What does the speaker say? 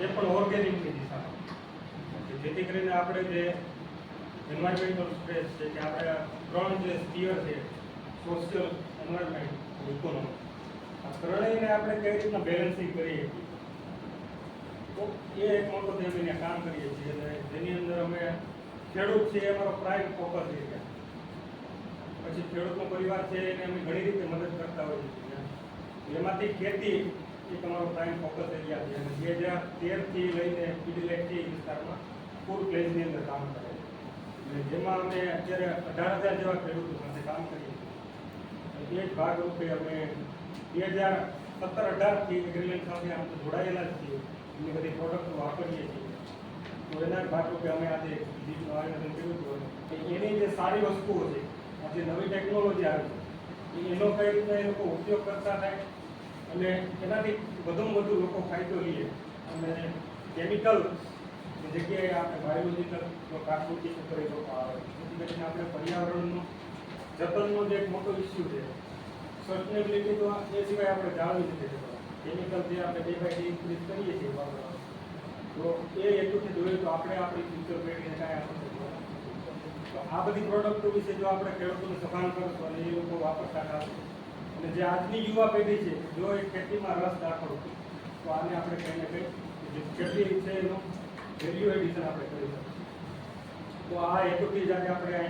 એ પણ ઓર્ગેનિકની દિશામાં જેથી કરીને આપણે જે એન્વાયરમેન્ટલ સ્ટ્રેસ છે કે આપણે ત્રણ જે સ્પીયર છે સોશિયલ એન્વાયરમેન્ટ ઇકોનોમી આ ત્રણેયને આપણે કઈ રીતના બેલેન્સિંગ કરીએ? તો એ એક મોટો અમે કામ કરીએ છીએ અને જેની અંદર અમે ખેડૂત છે એ અમારો પ્રાઇમ ફોકસ એરિયા પછી ખેડૂતનો પરિવાર છે, એને અમે ઘણી રીતે મદદ કરતા હોઈએ છીએ. એમાંથી ખેતી એ તમારો પ્રાઇમ ફોકસ એરિયા છે. અને બે હજાર તેરથી લઈને પીડીલેટથી વિસ્તારમાં ફૂડ પ્લેસની અંદર કામ કરે અને જેમાં અમે અત્યારે અઢાર હજાર જેવા ખેડૂતો સાથે કામ કરીએ એ જ ભાગરૂપે અમે બે હજાર સત્તર અઢારથી એગ્રીમેન્ટ સાથે આમ તો જોડાયેલા જ છીએ. એની બધી પ્રોડક્ટો વાપરીએ છીએ. તો એના ભાગરૂપે અમે આજે બીજું આયોજન કર્યું હતું. એની જે સારી વસ્તુઓ છે, આ જે નવી ટેકનોલોજી આવી છે, એનો કઈ રીતના એ લોકો ઉપયોગ કરતા થાય? અને એનાથી વધુમાં વધુ લોકો ફાયદો લઈએ અને કેમિકલ જગ્યાએ આપણે બાયોલોજીકલ પ્રાકૃતિક ઉપર લોકો આવે. જેથી કરીને આપણે પર્યાવરણનું, જતનનો જે એક મોટો ઇસ્યુ છે સસ્ટેનેબિલિટી તો એ સિવાય આપણે જાળવી નથી કેમિકલ જે આપણે ડે બાય ડે ઇન્ક્રીઝ કરીએ છીએ વાપરવાનું. તો એ હેતુથી જોઈએ તો આપણે આપણી ફ્યુચર પેઢીને કાંઈ આપણે તો આ બધી પ્રોડક્ટો વિશે જો આપણે ખેડૂતોને સભાન કરશું અને એ લોકો વાપરતા થશે અને જે આજની યુવા પેઢી છે, જો એ ખેતીમાં રસ દાખવો, તો આને આપણે કંઈ ને કંઈ જે ખેતી છે એનું વેલ્યુ એડિશન આપણે કરી શકીએ. તો આ હેતુથી જ આજે આપણે